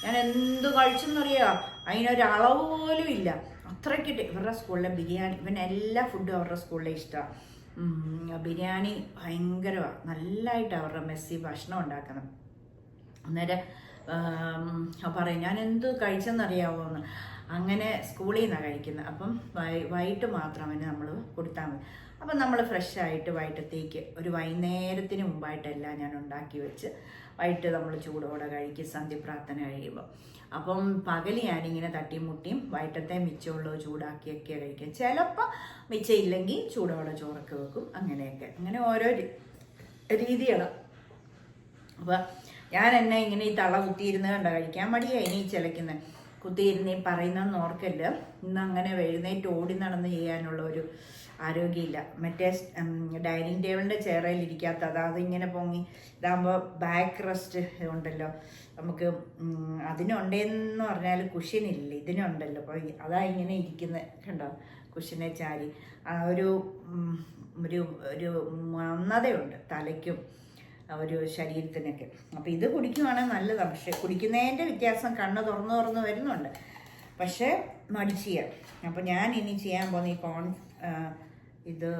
ഞാൻ എന്ത് കഴിച്ചെന്നറിയാം? അതിനൊരു അളവ് പോലും ഇല്ല. അത്രയ്ക്ക് ഇവരുടെ സ്കൂളിലെ ബിരിയാണി ഇവന് എല്ലാ ഫുഡും അവരുടെ സ്കൂളിലെ ഇഷ്ടമാണ് ബിരിയാണി ഭയങ്കരമാണ് നല്ലതായിട്ട് അവരുടെ മെസ്സി ഭക്ഷണം ഉണ്ടാക്കണം. അന്നേരം പറയും ഞാൻ എന്ത് കഴിച്ചെന്നറിയാവോ എന്ന് അങ്ങനെ സ്കൂളിൽ നിന്നാണ് കഴിക്കുന്നത് അപ്പം വൈകിട്ട് മാത്രം അവന് നമ്മൾ കൊടുത്താൽ മതി. അപ്പം നമ്മൾ ഫ്രഷ് ആയിട്ട് വൈകിട്ടത്തേക്ക് ഒരു വൈകുന്നേരത്തിന് മുമ്പായിട്ടെല്ലാം ഞാൻ ഉണ്ടാക്കി വെച്ച് വൈകിട്ട് നമ്മൾ ചൂടോടെ കഴിക്കും സന്ധ്യപ്രാർത്ഥന കഴിയുമ്പോൾ അപ്പം പകൽ ഞാനിങ്ങനെ തട്ടിയും മുട്ടിയും വൈകിട്ടത്തെ മിച്ചമുള്ളത് ചൂടാക്കിയൊക്കെ കഴിക്കും. ചിലപ്പോൾ മിച്ചമില്ലെങ്കിൽ ചൂടോടെ ചോറൊക്കെ വെക്കും അങ്ങനെയൊക്കെ. അങ്ങനെ ഓരോ രീതികളാണ് അപ്പോൾ ഞാൻ എന്നെ ഇങ്ങനെ ഈ തള കുത്തിയിരുന്ന് കണ്ട കഴിക്കാൻ മടിയായി ഇനി ചിലക്കുന്നത് കുത്തിയിരുന്ന് ഈ പറയുന്നതെന്ന് ഓർക്കല്ല. ഇന്ന് അങ്ങനെ എഴുന്നേറ്റ് ഓടി നടന്ന് ചെയ്യാനുള്ള ഒരു ആരോഗ്യമില്ല. മറ്റേ ഡൈനിങ് ടേബിളിന്റെ ചെയറിൽ ഇരിക്കാത്ത അതായത് ഇങ്ങനെ പൊങ്ങി ഇതാകുമ്പോൾ ബാക്ക് റെസ്റ്റ് ഉണ്ടല്ലോ. നമുക്ക് അതിനുണ്ടേന്ന് പറഞ്ഞാൽ കുഷ്യനില്ല ഇതിനുണ്ടല്ലോ. അപ്പോൾ അതാ ഇങ്ങനെ ഇരിക്കുന്നത് കണ്ടോ കുഷ്യനെ ചാരി. ആ ഒരു ഒരു ഒരു മന്ദതയുണ്ട് തലയ്ക്കും ഒരു ശരീരത്തിനൊക്കെ. അപ്പോൾ ഇത് കുടിക്കുവാണെങ്കിൽ നല്ലതാണ് പക്ഷേ കുടിക്കുന്നതിന്റെ വ്യത്യാസം കണ്ണ് തുറന്ന് തുറന്ന് വരുന്നുണ്ട്. പക്ഷേ മടിച്ചിയ. അപ്പോൾ ഞാൻ ഇനി ചെയ്യാൻ പോകുന്ന ഈ കോൺ ഇത്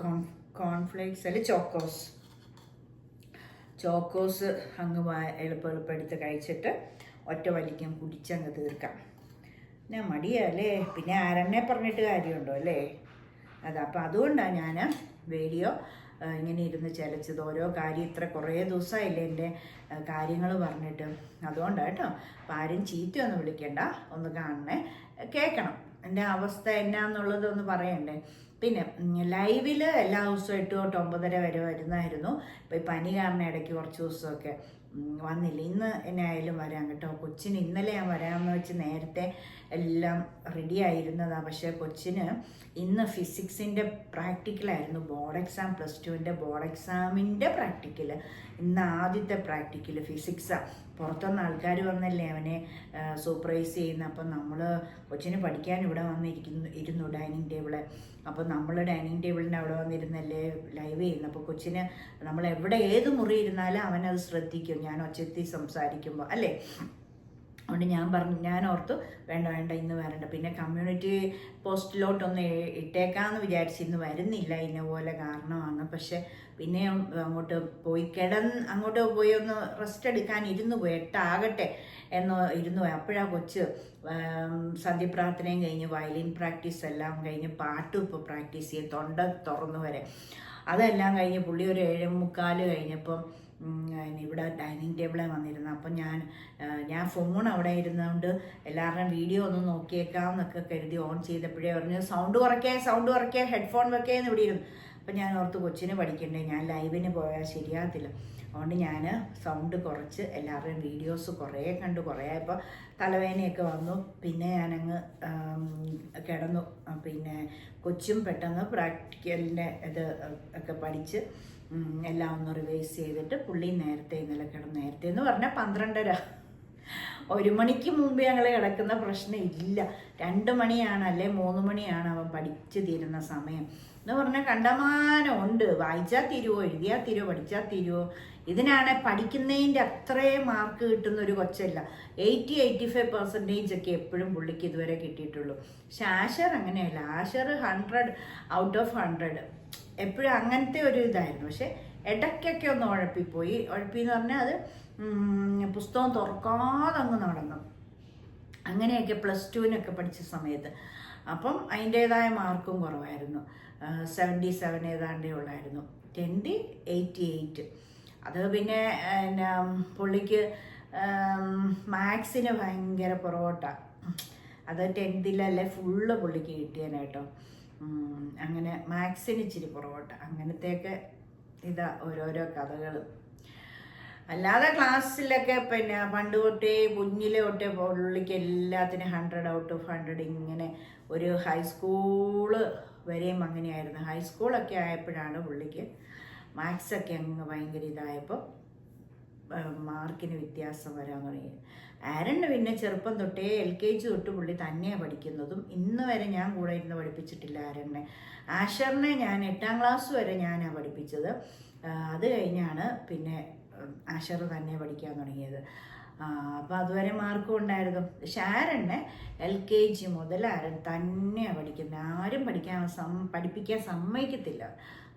കോൺ കോൺഫ്ലേക്സ് അല്ലെ ചോക്കോസ്. ചോക്കോസ് അങ്ങ് എളുപ്പം എളുപ്പം എടുത്ത് കഴിച്ചിട്ട് ഒറ്റ വലിക്കും കുടിച്ചങ്ങ് തീർക്കാം. പിന്നെ മടിയല്ലേ പിന്നെ ആരെന്നെ പറഞ്ഞിട്ട് കാര്യമുണ്ടോ അല്ലേ? അതാ. അപ്പം അതുകൊണ്ടാണ് ഞാൻ വീഡിയോ ഇങ്ങനെ ഇരുന്ന് ചലച്ചത്. ഓരോ കാര്യം ഇത്ര കുറേ ദിവസമായില്ലേ എന്റെ കാര്യങ്ങൾ പറഞ്ഞിട്ട്. അതുകൊണ്ടാണ് കേട്ടോ. അപ്പം ആരും ചീത്തയൊന്നും വിളിക്കണ്ട. ഒന്ന് കാണണേ. കേൾക്കണം എന്റെ അവസ്ഥ എന്നാന്നുള്ളത് ഒന്ന് പറയണ്ടേ. പിന്നെ ലൈവിൽ എല്ലാ ദിവസവും എട്ട് തൊട്ട് ഒമ്പതര വരെ വരുന്നതായിരുന്നു ഇപ്പോൾ ഈ പനി കാരണം ഇടയ്ക്ക് കുറച്ച് ദിവസമൊക്കെ. വന്നില്ല. ഇന്ന് എന്നെ ആയാലും വരാം കേട്ടോ. കൊച്ചിന് ഇന്നലെ ഞാൻ വരാമെന്ന് വെച്ച് നേരത്തെ എല്ലാം റെഡി ആയിരുന്നതാണ് പക്ഷേ കൊച്ചിന് ഇന്ന് ഫിസിക്സിന്റെ പ്രാക്ടിക്കലായിരുന്നു ബോർഡ് എക്സാം പ്ലസ് ടുവിന്റെ ബോർഡ് എക്സാമിന്റെ പ്രാക്ടിക്കൽ ഇന്ന് ആദ്യത്തെ പ്രാക്ടിക്കൽ ഫിസിക്സാണ് പുറത്തുനിന്ന് ആൾക്കാർ വന്നല്ലേ അവനെ സൂപ്പർവൈസ് ചെയ്യുന്ന. അപ്പം നമ്മൾ കൊച്ചിന് പഠിക്കാൻ ഇവിടെ വന്നിരിക്കുന്നു ഇരുന്നു ഡൈനിങ് ടേബിൾ അപ്പോൾ നമ്മൾ ഡൈനിങ് ടേബിളിന്റെ അവിടെ വന്നിരുന്നല്ലേ ലൈവ് ചെയ്യുന്നു. അപ്പോൾ കൊച്ചിന് നമ്മൾ എവിടെ ഏത് മുറി ഇരുന്നാലും അവനത് ശ്രദ്ധിക്കും. ഞാൻ ഒച്ചത്തി സംസാരിക്കുമ്പോൾ അല്ലേ? അതുകൊണ്ട് ഞാൻ പറഞ്ഞു ഞാൻ ഓർത്തു വേണ്ട വേണ്ട ഇന്ന് വരണ്ട. പിന്നെ കമ്മ്യൂണിറ്റി പോസ്റ്റിലോട്ടൊന്ന് ഇട്ടേക്കാമെന്ന് വിചാരിച്ച് ഇന്ന് വരുന്നില്ല ഇന്ന പോലെ കാരണമാണ്. പക്ഷെ പിന്നെ അങ്ങോട്ട് പോയി കിടന്ന് അങ്ങോട്ട് പോയി ഒന്ന് റെസ്റ്റ് എടുക്കാൻ ഇരുന്ന് പോയി എട്ടാകട്ടെ എന്ന് ഇരുന്ന് പോയി. അപ്പോഴാ കൊച്ച് സന്ധ്യപ്രാർത്ഥനയും കഴിഞ്ഞ് വയലിൻ പ്രാക്ടീസ് എല്ലാം കഴിഞ്ഞ് പാട്ടും ഇപ്പോൾ പ്രാക്ടീസ് ചെയ്യും തൊണ്ട തുറന്നു വരെ. അതെല്ലാം കഴിഞ്ഞ് പുള്ളി ഒരു ഏഴ് മുക്കാൽ കഴിഞ്ഞപ്പം ഇവിടെ ഡൈനിങ് ടേബിളിൽ വന്നിരുന്നു അപ്പം ഞാൻ ഞാൻ ഫോൺ അവിടെ ഇരുന്നുകൊണ്ട് എല്ലാവരുടെയും വീഡിയോ ഒന്ന് നോക്കിയേക്കാം എന്നൊക്കെ കരുതി ഓൺ ചെയ്തപ്പോഴേ പറഞ്ഞു സൗണ്ട് കുറയ്ക്കേ സൗണ്ട് കുറയ്ക്കേ ഹെഡ്ഫോൺ വെക്കേ എന്ന് ഇവിടെ ഇരുന്നു. അപ്പം ഞാൻ ഓർത്ത് കൊച്ചിനെ പഠിക്കണ്ടേ ഞാൻ ലൈവിന് പോയാൽ ശരിയാകത്തില്ല. അതുകൊണ്ട് ഞാൻ സൗണ്ട് കുറച്ച് എല്ലാവരുടെയും വീഡിയോസ് കുറേ കണ്ടു കുറേ ആയപ്പോൾ തലവേദനയൊക്കെ വന്നു. പിന്നെ ഞാനങ്ങ് കിടന്നു. പിന്നെ കൊച്ചും പെട്ടെന്ന് പ്രാക്ടിക്കലിന്റെ ഇത് ഒക്കെ പഠിച്ച് എല്ലാം ഒന്ന് റിവൈസ് ചെയ്തിട്ട് പുള്ളി നേരത്തെ ഇന്നലെ കിടന്നു നേരത്തെ എന്ന് പറഞ്ഞാൽ പന്ത്രണ്ടര. ഒരു മണിക്ക് മുമ്പ് ഞങ്ങൾ കിടക്കുന്ന പ്രശ്നം ഇല്ല. രണ്ട് മണിയാണ് അല്ലെ മൂന്ന് മണിയാണ് അവൻ പഠിച്ചു തീരുന്ന സമയം. എന്ന് പറഞ്ഞാൽ കണ്ടമാനം ഉണ്ട് വായിച്ചാൽ തീരുവോ എഴുതിയാൽ തീരുവോ പഠിച്ചാൽ തീരുവോ? ഇതിനാണ് പഠിക്കുന്നതിന്റെ അത്രയും മാർക്ക് കിട്ടുന്ന ഒരു കൊച്ചല്ല. എയ്റ്റി എയ്റ്റി ഫൈവ് പെർസെന്റേജ് ഒക്കെ എപ്പോഴും പുള്ളിക്ക് ഇതുവരെ കിട്ടിയിട്ടുള്ളൂ. പക്ഷെ ആഷർ അങ്ങനെയല്ല. Asher hundred out of hundred എപ്പോഴും അങ്ങനത്തെ ഒരു ഇതായിരുന്നു. പക്ഷെ ഇടയ്ക്കൊക്കെ ഒന്ന് ഉഴപ്പിപ്പോയി. ഉഴപ്പി എന്ന് പറഞ്ഞാൽ അത് പുസ്തകം തുറക്കാതെ അങ്ങ് നടന്നു. അങ്ങനെയൊക്കെ പ്ലസ് ടുവിനൊക്കെ പഠിച്ച സമയത്ത്. അപ്പം അതിന്റേതായ മാർക്കും കുറവായിരുന്നു. സെവന്റി സെവൻ ഏതാണ്ടേ ഉള്ളായിരുന്നു. ട്വന്റി എയ്റ്റി എയ്റ്റ് അത് പിന്നെ എന്നാ പുള്ളിക്ക് മാത്സിന് ഭയങ്കര പുറകോട്ടാണ് അത് ടെൻത്തിലല്ലേ ഫുള്ള് പുള്ളിക്ക് കിട്ടിയാനായിട്ടോ ഉം, അങ്ങനെ മാത്സിന് ഇച്ചിരി പുറകോട്ട്. അങ്ങനത്തെയൊക്കെ ഇതാ ഓരോരോ കഥകൾ അല്ലാതെ ക്ലാസ്സിലൊക്കെ പിന്നെ പണ്ട് തൊട്ടേ കുഞ്ഞിലെ തൊട്ടേ പുള്ളിക്ക് എല്ലാത്തിനും ഹൺഡ്രഡ് ഔട്ട് ഓഫ് ഹൺഡ്രഡ് ഇങ്ങനെ ഒരു ഹൈസ്കൂൾ വരെയും അങ്ങനെയായിരുന്നു. ഹൈസ്കൂളൊക്കെ ആയപ്പോഴാണ് പുള്ളിക്ക് മാത്സൊക്കെ അങ്ങ് ഭയങ്കര ഇതായപ്പോൾ മാർക്കിന് വ്യത്യാസം വരാൻ തുടങ്ങി ആരണ് പിന്നെ ചെറുപ്പം തൊട്ടേ എൽ കെ ജി തൊട്ട് പുള്ളി തന്നെയാണ് പഠിക്കുന്നതും. ഇന്ന് വരെ ഞാൻ കൂടെ ഇരുന്ന് പഠിപ്പിച്ചിട്ടില്ല ആരണ്ണെ ആഷറിനെ ഞാൻ എട്ടാം ക്ലാസ് വരെ ഞാനാണ് പഠിപ്പിച്ചത്. അത് കഴിഞ്ഞാണ് പിന്നെ ആഷർ തന്നെ പഠിക്കാൻ തുടങ്ങിയത്. അപ്പോൾ അതുവരെ മാർക്കും ഉണ്ടായിരുന്നു. പക്ഷെ ആരണ്ണെ എൽ കെ ജി മുതൽ ആരൻ തന്നെയാണ് പഠിക്കുന്നത് ആരും പഠിക്കാൻ സം പഠിപ്പിക്കാൻ സമ്മതിക്കത്തില്ല.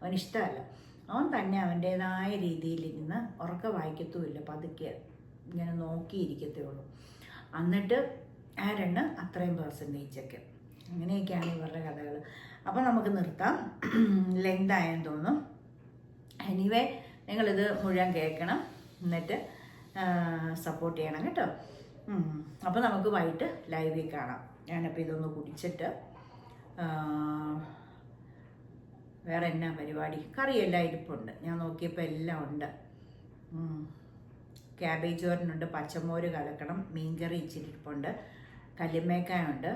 അവനിഷ്ടമല്ല. അവൻ തന്നെ അവന്റേതായ രീതിയിൽ ഇരുന്ന് ഉറക്ക വായിക്കത്തുമില്ല. പതുക്കെ ഇങ്ങനെ നോക്കിയിരിക്കത്തേ ഉള്ളൂ. എന്നിട്ട് ആരണ്ണ് അത്രയും പെർസെന്റേജൊക്കെ അങ്ങനെയൊക്കെയാണ് ഇവരുടെ കഥകൾ അപ്പോൾ നമുക്ക് നിർത്താം. ലെങ്ത് ആയെന്ന് തോന്നും എനിവേ നിങ്ങളിത് മുഴുവൻ കേൾക്കണം. എന്നിട്ട് സപ്പോർട്ട് ചെയ്യണം കേട്ടോ. അപ്പോൾ നമുക്ക് വൈകിട്ട് ലൈവിൽ കാണാം. ഞാനപ്പോൾ ഇതൊന്ന് കുടിച്ചിട്ട് വേറെ എന്നാ പരിപാടി? കറിയെല്ലാം ഇരിപ്പുണ്ട്. ഞാൻ നോക്കിയപ്പോൾ എല്ലാം ഉണ്ട്. ക്യാബേജ് തോരനുണ്ട് പച്ചമോര് കലക്കണം മീൻകറി ഇച്ചിരിപ്പുണ്ട് കല്ലുമേക്കാനുണ്ട്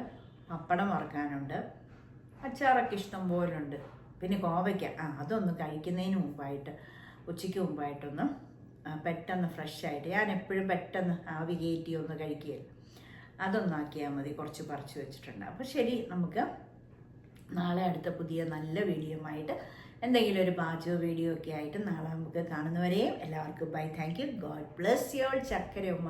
പപ്പടം വറക്കാനുണ്ട് അച്ചാറൊക്കെ ഇഷ്ടം പോലെ ഉണ്ട് പിന്നെ കോവയ്ക്ക ആ അതൊന്ന് കഴിക്കുന്നതിന് മുമ്പായിട്ട് ഉച്ചയ്ക്ക് മുമ്പായിട്ടൊന്ന് പെട്ടെന്ന് ഫ്രഷ് ആയിട്ട് ഞാൻ എപ്പോഴും പെട്ടെന്ന് ആവി കയറ്റി ഒന്ന് കഴിക്കുകയില്ല. അതൊന്നാക്കിയാൽ മതി കുറച്ച് പറിച്ചു വെച്ചിട്ടുണ്ട്. അപ്പോൾ ശരി നമുക്ക് നാളെ അടുത്ത പുതിയ നല്ല വീഡിയോ ആയിട്ട് എന്തെങ്കിലും ഒരു പാചക വീഡിയോ ഒക്കെ ആയിട്ട് നാളെ നമുക്ക് കാണുന്നവരെയും എല്ലാവർക്കും bye thank you God bless y'all ചക്കരമ്മ